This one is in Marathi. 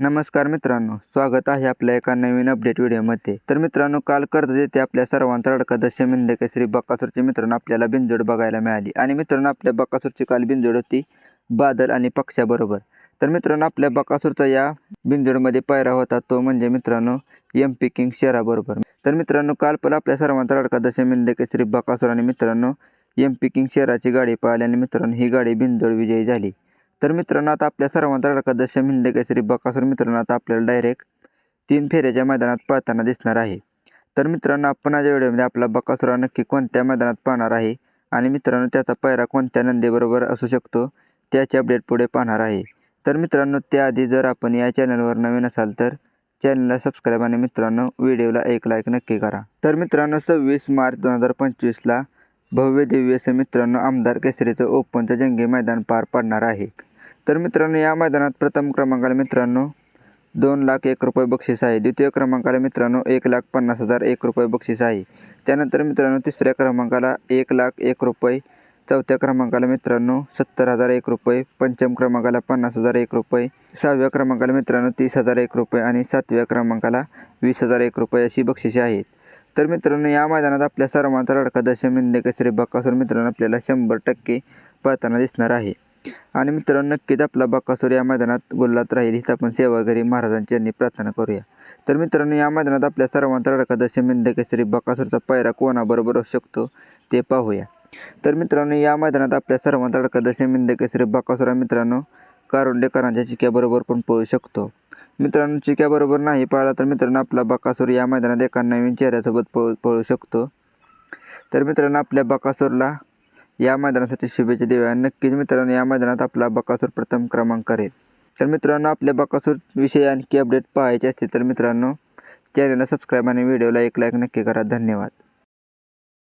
नमस्कार मित्रांनो स्वागत आहे आपल्या एका नवीन अपडेट व्हिडिओमध्ये तर मित्रांनो काल कर्जत येथे आपल्या सर्वांचा अडका दश मिंदे केसरी बक्कासूरची मित्रांनो आपल्याला बिनजोड बघायला मिळाली. आणि मित्रांनो आपल्या बकासूरची काल बिनजोड होती बादल आणि पक्षाबरोबर तर मित्रांनो आपल्या बकासूरचा या बिनजोडमध्ये पायरा होता तो म्हणजे मित्रांनो एम पी किंग शेराबरोबर तर मित्रांनो काल पण आपल्या सर्वांचा अडका दश मिंदे केसरी बकासूर आणि मित्रांनो एम पी किंग शेराची गाडी पळाली आणि मित्रांनो ही गाडी बिनजोड विजयी झाली. तर मित्रांनो आता आपल्या सर्वांचा लडका दशम हिंद केसरी बकासूर मित्रांनो आता आपल्याला डायरेक्ट तीन फेऱ्याच्या मैदानात पळताना दिसणार आहे. तर मित्रांनो आपण आज व्हिडिओमध्ये आपला बकासुरा नक्की कोणत्या मैदानात पाहणार आहे आणि मित्रांनो त्याचा पायरा कोणत्या नंदीबरोबर असू शकतो त्याचे अपडेट पुढे पाहणार आहे. तर मित्रांनो त्याआधी जर आपण या चॅनलवर नवीन असाल तर चॅनलला सबस्क्राईब आणि मित्रांनो व्हिडिओला एक लाईक नक्की करा. तर मित्रांनो सव्वीस मार्च दोन हजार पंचवीसला भव्य दिव्य असं मित्रांनो आमदार केसरीचं ओपनचं जंगी मैदान पार पाडणार आहे. तर मित्रांनो या मैदानात प्रथम क्रमांकाला मित्रांनो दोन लाख एक रुपये बक्षीस आहे. द्वितीय क्रमांकाला मित्रांनो एक लाख पन्नास हजार एक रुपये बक्षीस आहे. त्यानंतर मित्रांनो तिसऱ्या क्रमांकाला एक लाख एक रुपये चौथ्या क्रमांकाला मित्रांनो सत्तर हजार एक रुपये पंचम क्रमांकाला पन्नास हजार एक रुपये सहाव्या क्रमांकाला मित्रांनो तीस हजार एक रुपये आणि सातव्या क्रमांकाला वीस हजार एक रुपये अशी बक्षिसे आहेत. तर मित्रांनो या मैदानात आपल्या सर्वांचा लडका दशम इंदे केसरी असून मित्रांनो आपल्याला शंभर टक्के पळताना दिसणार आहे. आणि मित्रांनो नक्कीच आपला बकासूर या मैदानात गुल्लात राहील. हिचा आपण सेवागिरी महाराजांची यांनी प्रार्थना करूया. तर मित्रांनो या मैदानात आपल्या सर्वांचा लडका दशम इंदे केसरी पायरा कोणाबरोबर असू शकतो ते पाहूया. तर मित्रांनो या मैदानात आपल्या सर्वांचा लडका दशम इंदे केसरी मित्रांनो कारुंडेकरांच्या चिक्याबरोबर पण पळू शकतो. मित्रांनो चिक्याबरोबर नाही पाळला तर मित्रांनो आपला बकासूर या मैदानात एका नवीन चेहऱ्यासोबत पळू पळू शकतो. तर मित्रांनो आपल्या बकासूरला या मैदानासाठी शुभेच्छा देऊया. नक्कीच मित्रांनो या मैदानात आपला बकासूर प्रथम क्रमांक करेल. तर मित्रांनो आपल्या बकासूर विषयी आणखी अपडेट पाहायचे असतील तर मित्रांनो चॅनलला सबस्क्राईब आणि व्हिडिओला एक लाईक नक्की करा. धन्यवाद.